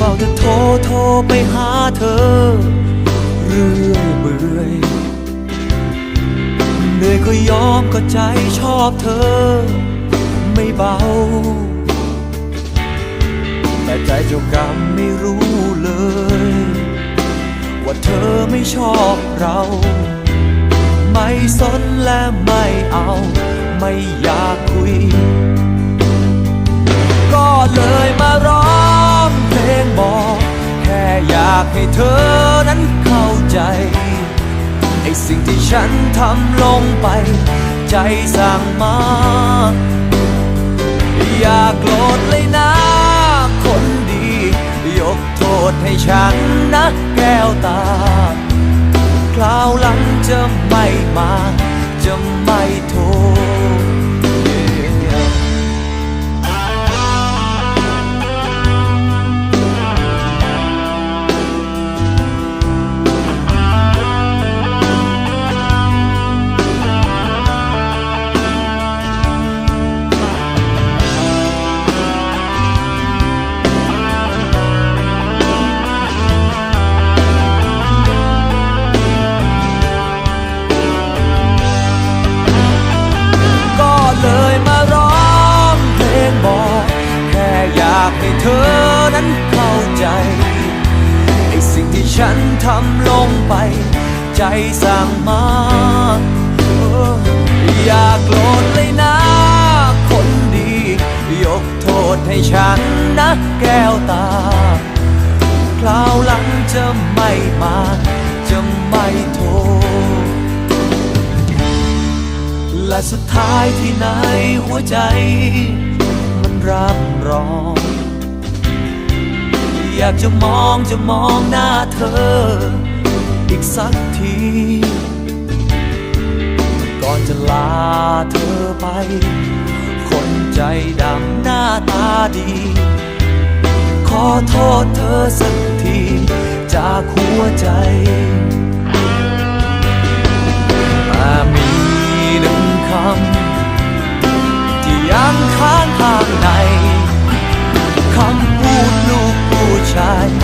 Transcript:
เฝ้าจะโทรโทรไปหาเธอ เรื่อยเบื่อยเหนื่อยก็ยอมก็ใจชอบเธอ ไม่เบา แต่ใจเจ้ากรรมไม่รู้เลย ว่าเธอไม่ชอบเรา ไม่สนและไม่เอา ไม่อยากคุย ก็เลยมาากให้เธอนั้นเข้าใจไอ้สิ่งที่ฉันทำลงไป ใจสั่งมา อย่าโกรธเลยนะ คนดี ยกโทษให้ฉันนะแก เธอนั้นเข้าใจไอ้สิ่งที่ฉันทำลงไป ใจสั่งมาอย่าโกรธเลยนะ คนดี ยกโทษให้ฉันนะแก้วตา คราวหลังจะไม่มา จะไม่โทษ และสุดท้ายที่ไหนหัวใจ มันรับรอง อยากจะมองจะมองหน้าเธอ อีกสักที ก่อนจะลาเธอไป คนใจดำหน้าตาดี ขอโทษเธอสักที จากหัวใจอามีหนึ่งคำ side